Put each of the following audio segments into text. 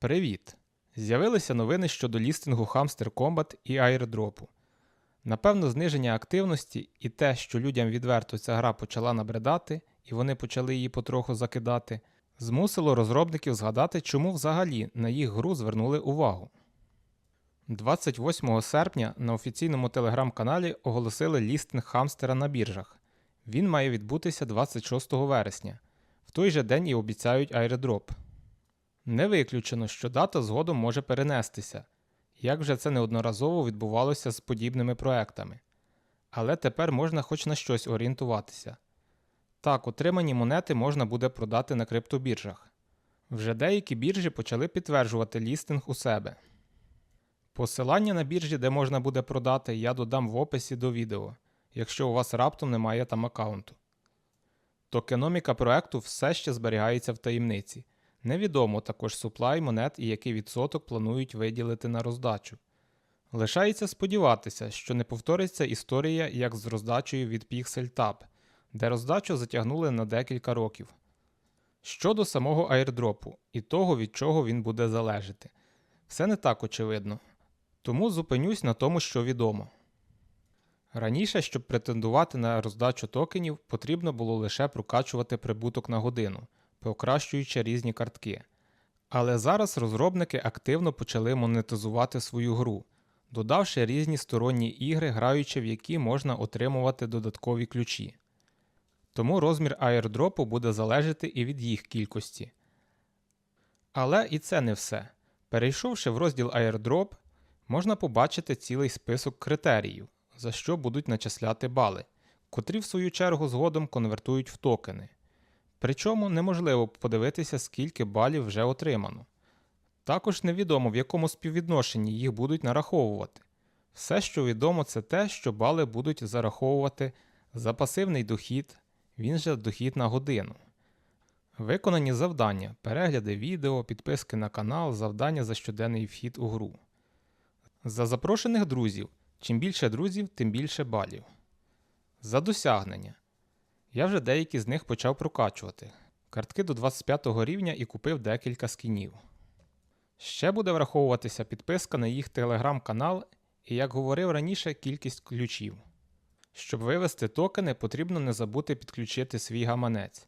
Привіт! З'явилися новини щодо лістингу Hamster Combat і airdropу. Напевно, зниження активності і те, що людям відверто ця гра почала набридати, і вони почали її потроху закидати, змусило розробників згадати, чому взагалі на їх гру звернули увагу. 28 серпня на офіційному телеграм-каналі оголосили лістинг хамстера на біржах. Він має відбутися 26 вересня. В той же день і обіцяють airdrop. Не виключено, що дата згодом може перенестися, як вже це неодноразово відбувалося з подібними проектами. Але тепер можна хоч на щось орієнтуватися. Так, отримані монети можна буде продати на криптобіржах. Вже деякі біржі почали підтверджувати лістинг у себе. Посилання на біржі, де можна буде продати, я додам в описі до відео, якщо у вас раптом немає там аккаунту. Токеноміка проекту все ще зберігається в таємниці. Невідомо також суплай монет і який відсоток планують виділити на роздачу. Лишається сподіватися, що не повториться історія як з роздачею від PixelTab, де роздачу затягнули на декілька років. Щодо самого airdropу і того, від чого він буде залежати, все не так очевидно. Тому зупинюсь на тому, що відомо. Раніше, щоб претендувати на роздачу токенів, потрібно було лише прокачувати прибуток на годину, покращуючи різні картки. Але зараз розробники активно почали монетизувати свою гру, додавши різні сторонні ігри, граючи в які можна отримувати додаткові ключі. Тому розмір airdropу буде залежати і від їх кількості. Але і це не все. Перейшовши в розділ airdrop, можна побачити цілий список критеріїв, за що будуть начисляти бали, котрі в свою чергу згодом конвертують в токени. Причому неможливо подивитися, скільки балів вже отримано. Також невідомо, в якому співвідношенні їх будуть нараховувати. Все, що відомо, це те, що бали будуть зараховувати за пасивний дохід, він же дохід на годину. Виконані завдання, перегляди відео, підписки на канал, завдання за щоденний вхід у гру. За запрошених друзів. Чим більше друзів, тим більше балів. За досягнення. Я вже деякі з них почав прокачувати. Картки до 25 рівня і купив декілька скінів. Ще буде враховуватися підписка на їх телеграм-канал і, як говорив раніше, кількість ключів. Щоб вивести токени, потрібно не забути підключити свій гаманець.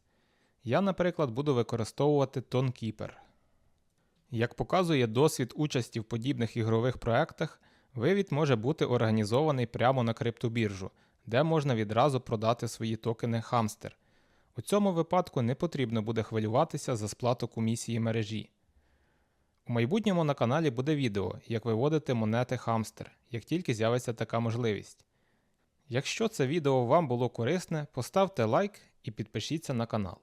Я, наприклад, буду використовувати TonKeeper. Як показує досвід участі в подібних ігрових проектах, вивід може бути організований прямо на криптобіржу, де можна відразу продати свої токени Hamster. У цьому випадку не потрібно буде хвилюватися за сплату комісії мережі. У майбутньому на каналі буде відео, як виводити монети Hamster, як тільки з'явиться така можливість. Якщо це відео вам було корисне, поставте лайк і підпишіться на канал.